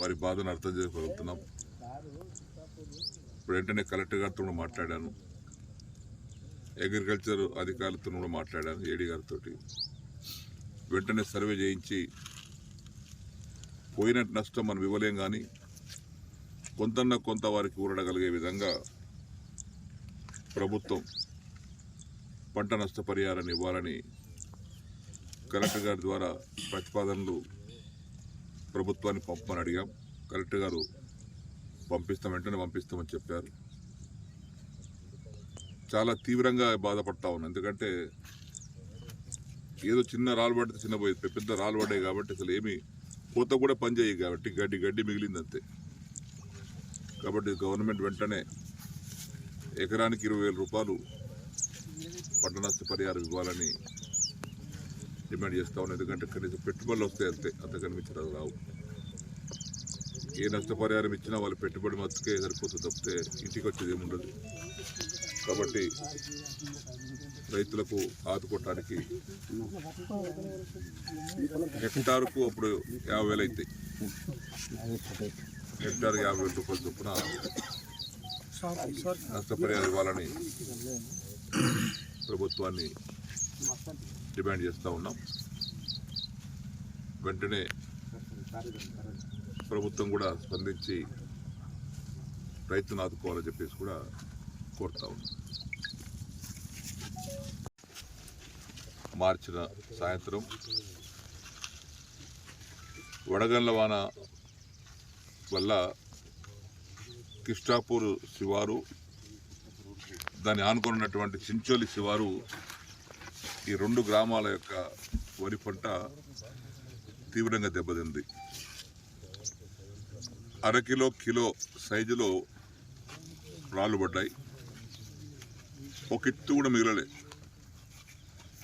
వారి బాధను అర్థం చేసుకోగలుగుతున్నాం. ఇప్పుడు వెంటనే కలెక్టర్ గారితో కూడా మాట్లాడాను. అగ్రికల్చర్ అధికారులతో కూడా మాట్లాడాను ఏడీ గారితో వెంటనే సర్వే చేయించి పోయిన నష్టం మనం ఇవ్వలేం కానీ కొంతన్న కొంత వారికి ఊరడగలిగే విధంగా ప్రభుత్వం పంట నష్టపరిహారాన్ని ఇవ్వాలని కలెక్టర్ గారి ద్వారా ప్రతిపాదనలు ప్రభుత్వాన్ని పంపమని అడిగాం. కలెక్టర్ గారు పంపిస్తాం వెంటనే పంపిస్తామని చెప్పారు. చాలా తీవ్రంగా బాధపడతా ఉన్నాను ఎందుకంటే ఏదో చిన్న రాలు పడితే చిన్న పోయి పెద్ద రాలు పడ్డాయి కాబట్టి అసలు ఏమి పూత కూడా పనిచేయవు కాబట్టి గడ్డి గడ్డి మిగిలింది అంతే. కాబట్టి గవర్నమెంట్ వెంటనే ఎకరానికి ఇరవై రూపాయలు పంట పరిహారం ఇవ్వాలని డిమాండ్ చేస్తా ఉన్నాం. ఎందుకంటే కనీసం పెట్టుబడులు వస్తాయి అంతే. అంతకని మించిన రావు. ఏ నష్టపరిహారం ఇచ్చినా వాళ్ళు పెట్టుబడి మత్తుకే సరిపోతుంది తప్పితే ఇంటికి వచ్చేది ఏముండదు కాబట్టి రైతులకు ఆదుకోవటానికి హెక్టార్కు అప్పుడు యాభై వేలు అవుతాయి హెక్టార్ యాభై వేల రూపాయల చొప్పున నష్టపరిహారం ఇవ్వాలని ప్రభుత్వాన్ని డిమాండ్ చేస్తూ ఉన్నాం. వెంటనే ప్రభుత్వం కూడా స్పందించి రైతును ఆదుకోవాలని చెప్పేసి కూడా కోరుతా ఉన్నాం. మార్చిన సాయంత్రం వడగండ్ల వాన వల్ల కిష్టాపూర్ శివారు దాన్ని ఆనుకున్నటువంటి చించోలి శివారు ఈ రెండు గ్రామాల యొక్క వరి పంట తీవ్రంగా దెబ్బతింది. అరకిలో కిలో సైజులో రాళ్ళు పడ్డాయి. ఒక ఎత్తు కూడా మిగిలలే.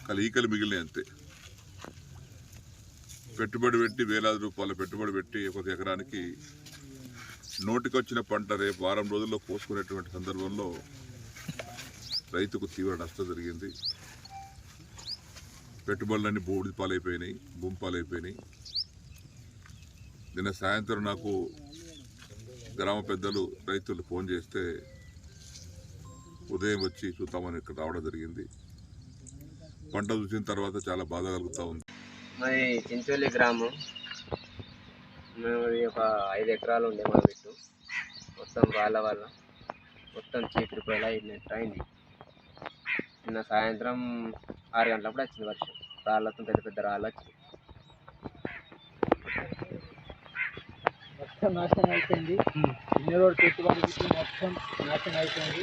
కానీ ఈకలు మిగిలినాయి అంతే. పెట్టుబడి పెట్టి వేలాది రూపాయల పెట్టుబడి పెట్టి ఒక ఎకరానికి నోటికొచ్చిన పంట రేపు వారం రోజుల్లో కోసుకునేటువంటి సందర్భంలో రైతుకు తీవ్ర నష్టం జరిగింది. పెట్టుబడులన్నీ బూడిద పాలైపోయినాయి భూమి పాలైపోయినాయి. నిన్న సాయంత్రం నాకు గ్రామ పెద్దలు రైతులు ఫోన్ చేస్తే ఉదయం వచ్చి చూద్దామని ఇక్కడ రావడం జరిగింది. పంట చూసిన తర్వాత చాలా బాధ కలుగుతూ ఉంది. మరి చించోలి గ్రామం మేము ఒక ఐదు ఎకరాలు ఉండే మా బిట్టు మొత్తం వాళ్ళ వల్ల మొత్తం చీపిరిపోయేలా ఇన్నట్టు అయింది. నిన్న సాయంత్రం ఆరు గంటలప్పుడు వచ్చింది వర్షం. రాళ్ళతో పెద్ద పెద్ద రాళ్ళు వచ్చింది మొత్తం నాశనం అయిపోయింది. ఇన్ని రోజులు పెట్టుబడి మొత్తం నాశనం అయిపోయింది.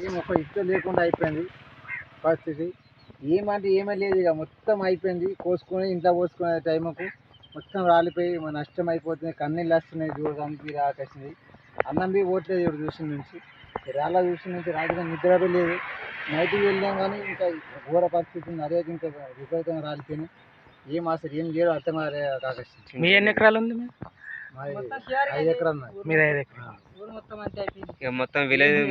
ఏం ఒక ఇష్టం లేకుండా అయిపోయింది పరిస్థితి. ఏమంటే ఏమీ లేదు ఇక మొత్తం అయిపోయింది. కోసుకొని ఇంట్లో పోసుకునే టైంకు మొత్తం రాలిపోయి మన నష్టం అయిపోతుంది. కన్నీళ్ళు వస్తున్నాయి చూడడానికి వచ్చింది అన్నం బి పోట్లేదు ఇప్పుడు చూసిన నుంచి. రాళ్ళ చూసిన నుంచి రాత్రి నిద్ర లేదు. నైట్కి వెళ్ళాం కానీ ఇంకా ఘోర పరిస్థితి ఉంది. అదే ఇంకా విపరీతంగా రాలిపోయినాయి ఏం అసలు ఏం చేయడం అర్థం కాకేసింది మీ ఎన్ని ఎకరాలు ఉంది మీ మాది ఐదు ఎకరాలు ఉన్నాయి మీద ఐదు ఎకరాలు. ఇక మొత్తం విలేజ్